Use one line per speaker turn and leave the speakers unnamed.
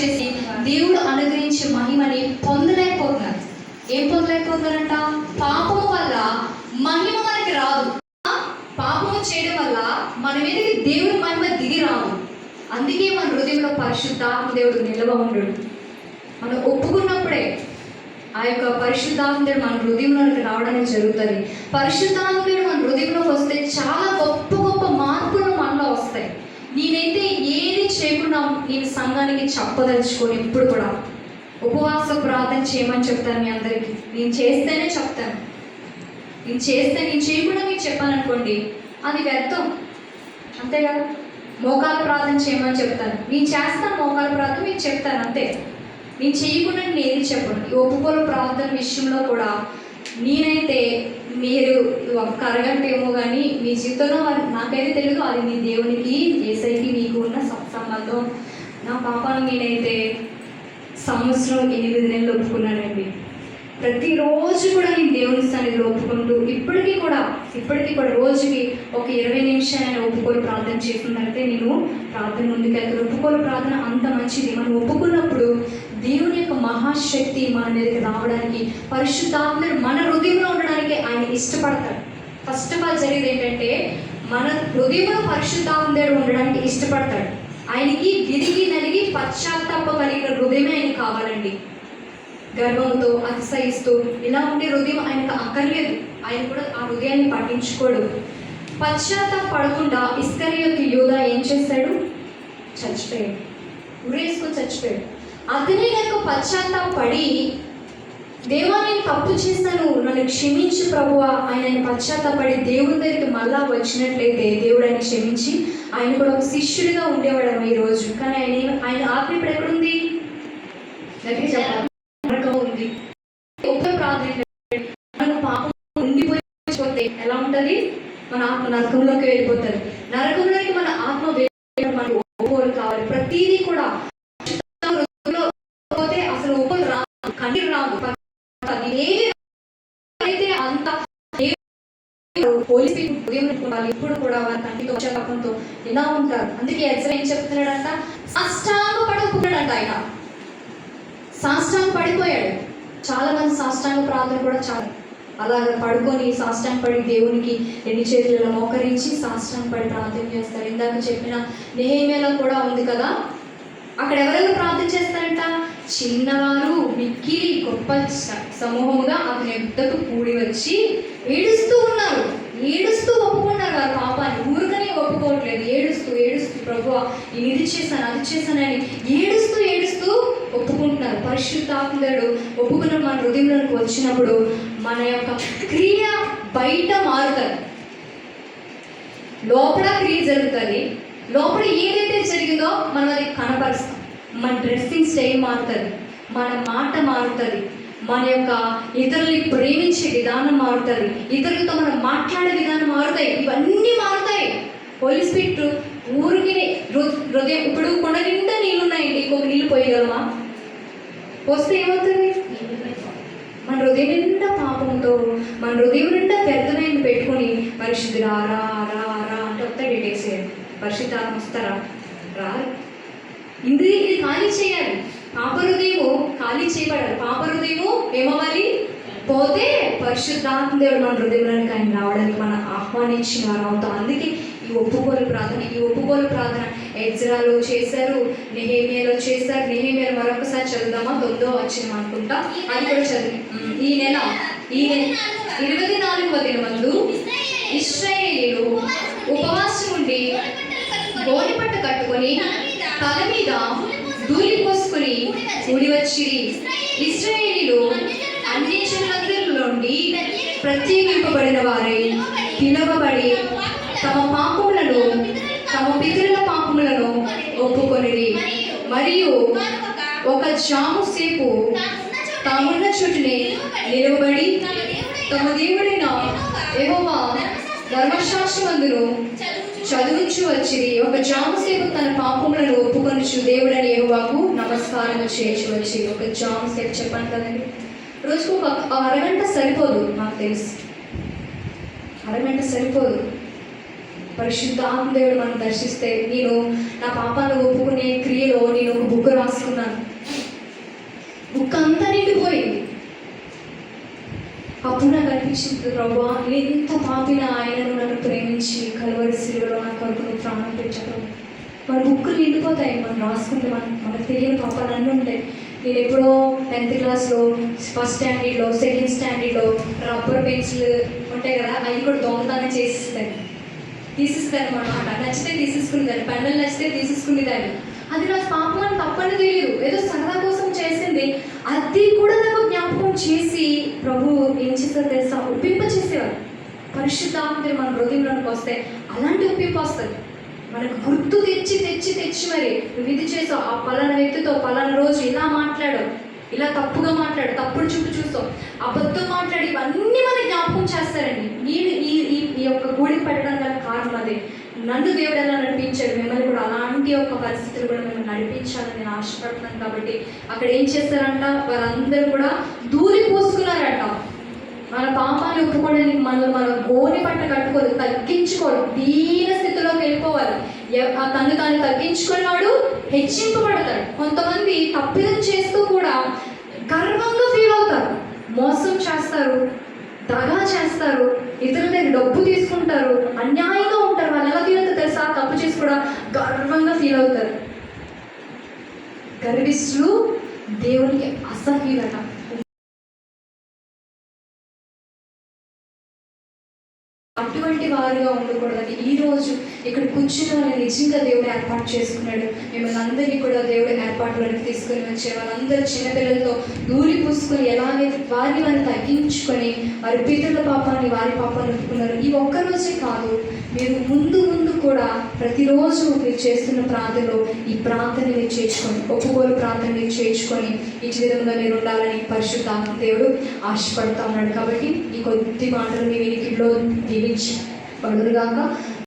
చేసి దేవుడు అనుగ్రహించే మహిమని పొందలేకపోతున్నారు. ఏం పొందలేకపోతున్నారంట? పాపము వల్ల మహిమ మనకి రాదు. పాపము చేయడం వల్ల మన మీదకి దేవుడి మహిమ దిగి రాదు. అందుకే మన హృదయంలో పరిశుద్ధాత్మ దేవుడు నిల్వ ఉండడు మనం ఒప్పుకున్నప్పుడే ఆ యొక్క పరిశుద్ధాత్మడు మన హృదయంలోకి రావడం జరుగుతుంది. పరిశుద్ధాత్మడు మన హృదయంలోకి వస్తే చాలా గొప్ప గొప్ప మార్పులు మనలో వస్తాయి. నేనైతే చేయకుండా నేను సంఘానికి చెప్పదలుచుకొని ఇప్పుడు కూడా ఉపవాస ప్రార్థన చేయమని చెప్తాను మీ అందరికీ. నేను చేస్తేనే చెప్తాను. నేను చేస్తే నేను చేయకుండా మీకు చెప్పాను అనుకోండి అది వ్యర్థం. అంతే కదా? మోకాలు ప్రార్థన చేయమని చెప్తాను. నేను చేస్తాను మోకాలు ప్రార్థన మీకు చెప్తాను అంతే. నేను చేయకుండా నేను ఏది చెప్పను. ఈ ఒప్పుకోలు ప్రార్థన విషయంలో కూడా నేనైతే మీరు ఒక అరగంట ఏమో కానీ మీ జీవితంలో నాకైతే తెలియదు అది మీ దేవునికి ఏసైకి మీకు ఉన్న సంబంధం. నా పాపాన్ని నేనైతే సంవత్సరం ఎనిమిది నెలలు ఒప్పుకున్నానండి. ప్రతిరోజు కూడా నేను దేవుని సన్నిధిలో ఒప్పుకుంటూ ఇప్పటికీ కూడా ఇప్పటికీ కూడా రోజుకి ఒక ఇరవై నిమిషాలు నేను ఒప్పుకోలు ప్రార్థన చేస్తున్నట్టే నేను ప్రార్థన ముందుకెళ్తాను. ఒప్పుకోలు ప్రార్థన అంత మంచిది. మనం ఒప్పుకున్నప్పుడు దేవుని యొక్క మహాశక్తి మన మీదకి రావడానికి పరిశుద్ధాత్మడు మన హృదయంలో ఉండడానికి ఆయన ఇష్టపడతాడు. ఫస్ట్ ఆఫ్ ఆల్ జరిగేది ఏంటంటే మన హృదయంలో పరిశుద్ధాత్మడు ఉండడానికి ఇష్టపడతాడు. ఆయనకి విరిగి నలిగి పశ్చాత్తాప కలిగిన హృదయమే ఆయన కావాలండి. గర్వంతో అతిశయిస్తూ ఇలా ఉండే హృదయం ఆయనకు అక్కర్లేదు. ఆయన కూడా ఆ హృదయాన్ని పట్టించుకోడు. పశ్చాత్తాప పడకుండా ఇస్తరియోత్ యోగా ఏం చేశాడు? చచ్చిపోయాడు. ఉరేసుకొని చచ్చిపోయాడు. అతనే కనుక పశ్చాత్తాప పడి దేవా నేను తప్పు చేశాను నన్ను క్షమించి ప్రభువా. ఆయన పశ్చాత్తాపడి దేవుని దగ్గరికి మళ్ళా వచ్చినట్లయితే దేవుడు ఆయన క్షమించి ఆయన కూడా ఒక శిష్యుడిగా ఉండేవాడు ఈ రోజు. కానీ ఆయన ఆయన ఆత్మ ఇప్పుడు ఎక్కడుంది? నరకం ఉంది. ఒక్క ప్రార్థన పాపం ఉండిపోతే ఎలా ఉంటుంది? మన ఆత్మ నరకంలోకి వెళ్ళిపోతుంది. నరకం మన ఆత్మ వెళ్ళి మనకు ఒప్పుకోలు కావాలి ప్రతిదీ కూడా హృదయంలో పోతే అసలు ఒప్పులు రాదు కన్నీరు రాదు అది ఏది అయితే అంత పోలీసు ఉదయం ఉండాలి ఇప్పుడు కూడా వారి కంటితో పక్షపాతంతో ఎలా ఉంటారు. అందుకే ఎక్సర్ ఏం చెప్తున్నాడంట? సాష్టాంగ పడుకున్నాడంట ఆయన. సాష్టాంగ పడిపోయాడు. చాలా మంది సాష్టాంగ ప్రార్థన కూడా చాలా అలాగ పడుకొని సాష్టాంగ పడి దేవునికి ఎన్ని చేతులలో మోకరించి సాష్టాంగ పడి ప్రార్థన చేస్తారు. ఇందాక చెప్పిన నేహేమేలో కూడా ఉంది కదా? అక్కడ ఎవరెవరు ప్రార్థన చేస్తారంట? చిన్నవారు మిక్కిలి గొప్ప స- సమూహముగా అతని యుద్ధకు కూడి వచ్చి ఏడుస్తూ ఉన్నారు. ఏడుస్తూ ఒప్పుకున్నారు వారు పాపాన్ని. ఊరుకనే ఒప్పుకోవట్లేదు. ఏడుస్తూ ఏడుస్తూ ప్రభు నేను ఇది చేశాను అది చేశానని ఏడుస్తూ ఏడుస్తూ ఒప్పుకుంటున్నారు. పరిశుద్ధాత్ముడు ఒప్పుకున్న మన హృదయంలోకి వచ్చినప్పుడు మన యొక్క క్రియ బయట మారుతుంది లోపల క్రియ జరుగుతుంది. లోపల ఏదైతే జరిగిందో మనం అది కనపరుస్తాం. మన డ్రెస్సింగ్ స్టైల్ మారుతుంది మన మాట మారుతుంది మన యొక్క ఇతరుల్ని ప్రేమించే విధానం మారుతుంది ఇతరులతో మనం మాట్లాడే విధానం మారుతాయి ఇవన్నీ మారుతాయి. పోలీస్ పిట్ ఊరికి హృదయం ఇప్పుడు కొండ నిండా నీళ్ళున్నాయండి ఇంకొక నీళ్ళు పోయగలమా పోస్తే ఏమవుతుంది? మన హృదయం నిండా పాపంతో మన హృదయం నిండా వ్యర్థమైంది పెట్టుకొని పరిశుద్ధి రా రా రా రా అంటే వస్తాడు డేటేస్ పరిశుద్ధాత్మ వస్తారా? రారు. ఇది ఇది ఖాళీ చేయాలి. పాప ఖాళీ చేయబడాలి. పాప ఏమవ్వాలి? పోతే పరిశుద్ధాత్మ దేవుడు మన హృదయంలోనికి ఆయన రావడానికి మనం ఆహ్వానించిన వారు అవుతాం అందుకే ఈ ఒప్పుకోలు ప్రార్థన ఈ ఒప్పుకోలు ప్రార్థన ఎజ్రాలో చేశారు నెహేమియాలో చేశారు. నెహేమియా మరొకసారి చదువుదామా? తొమ్మిదో వచ్చిన అనుకుంటా. అది కూడా చదివి. ఈ నెల ఈ నెల ఇరవై నాలుగవ దినమందు ఇస్రాయేలీలు ఉపవాసం ఉండి గోనెపట్ట కట్టుకొని తల మీద ధూళి పోసుకుని కూడి వచ్చిరి ఇస్రాయేలీలు అన్ని జనులందరిలో ప్రత్యేకింపబడిన వారై. పిలువబడి తమ పాపములను తమ పితరుల పాపములను ఒప్పుకొనిరి. మరియు ఒక జాము సేపు తామున్న చుట్టూనే నిలవబడి తమ దేవుడైన యెహోవా ధర్మశాస్త్రమందును చదువుచు వచ్చిరి. ఒక జాము సేపు తన పాపములను ఒప్పుకొనుచు దేవుడని ఏవాకు నమస్కారం చేసి వచ్చి ఒక జాము సేపు చెప్పాను కదండి. రోజుకు ఒక అరగంట సరిపోదు నాకు తెలుసు. అరగంట సరిపోదు. పరిశుద్ధ ఆత్మదేవుడు మనం దర్శిస్తే నేను నా పాపాలను ఒప్పుకునే క్రియలో నేను ఒక బుక్ రాసుకున్నాను. బుక్ అంతా నేను నాకు అనిపించింది ప్రభా ఎంత పాపిన ఆయనను నన్ను ప్రేమించి కలవరి సిలువలో నా కొరకు నువ్వు ప్రాణం పెట్టడం. మన బుక్కులు నిండిపోతాయి మనం రాసుకుంటే మనం మనకు తెలియని పాపాలు అన్నీ ఉంటాయి. నేను ఎప్పుడో టెన్త్ క్లాస్లో ఫస్ట్ స్టాండర్డ్లో సెకండ్ స్టాండర్డ్లో రబ్బర్ పెన్సిల్ ఉంటాయి కదా అవి కూడా దొంగతనం చేసిస్తాయి తీసిస్తాను అనమాట నచ్చితే తీసేసుకునేదాన్ని పెన్నులు నచ్చితే తీసేసుకునేదాన్ని. అది నా పాపం అని తప్పని తెలియదు. ఏదో సరదా కోసం చేసింది. అది కూడా నాకు జ్ఞాపకం చేసి ప్రభు ఏం చేస్తారో తెలుసా? ఒప్పింప చేసేవారు. పరిశుద్ధాత్మ మన హృదయంలోకి వస్తే అలాంటి ఒప్పింపు వస్తుంది. మనకు గుర్తు తెచ్చి తెచ్చి తెచ్చి మరి నువ్వు ఇది చేసావు. ఆ పలానా వ్యక్తితో పలానా రోజు ఇలా మాట్లాడు ఇలా తప్పుగా మాట్లాడు తప్పుడు చూపు చూస్తావు అబద్ధం మాట్లాడి ఇవన్నీ మన జ్ఞాపకం చేస్తారండి. నేను ఈ ఈ యొక్క గూడి పెట్టడం గల కారణం అదే. నన్ను దేవుడు ఎలా నడిపించాడు? మిమ్మల్ని కూడా అలాంటి ఒక పరిస్థితులు కూడా మేము నడిపించాలని నేను ఆశపడుతున్నాను కాబట్టి అక్కడ ఏం చేస్తారంట? వారందరూ కూడా దూరి పోసుకున్నారంట మన పాపాన్ని ఒప్పుకోవడానికి మనం మన గోని పట్ట కట్టుకోదు తగ్గించుకోరు. దీన స్థితిలోకి వెళ్ళిపోవాలి. ఆ తను తాను తగ్గించుకున్నవాడు హెచ్చింపబడతాడు. కొంతమంది తప్పిదం చేస్తూ కూడా గర్వంగా ఫీల్ అవుతారు. మోసం చేస్తారు దగా చేస్తారు ఇతరుల దగ్గర డబ్బు తీసుకుంటారు అన్యాయంగా ఉంటారు తప్పు చేసి కూడా గర్వంగా ఫీల్ అవుతారు. గర్విష్ఠులు దేవునికి అసహ్యులట వారుగా ఉండకూడదని ఈ రోజు ఇక్కడ కూర్చుని వాళ్ళని నిజంగా దేవుడు ఏర్పాటు చేసుకున్నాడు. మిమ్మల్ని అందరినీ కూడా దేవుడు ఏర్పాటులోకి తీసుకుని వచ్చే వాళ్ళందరూ చిన్నపిల్లలతో దూరి పూసుకొని ఎలాగైతే వారిని వారిని తగ్గించుకొని వారి పితృల పాపాన్ని వారి పాపాన్ని ఒప్పుకున్నారు. ఈ ఒక్కరోజే కాదు మీరు ముందు ముందు కూడా ప్రతిరోజు మీరు చేస్తున్న ప్రాంతంలో ఈ ప్రాంతాన్ని మీరు చేర్చుకొని ఒప్పుకోలు ప్రాంతం మీరు చేర్చుకొని ఈ విధంగా మీరు ఉండాలని పరిశుద్ధ దేవుడు ఆశపడతా ఉన్నాడు. కాబట్టి ఈ కొద్ది మాటలు మీ వీటిలో దీవించి ஏற்படுவதற்காக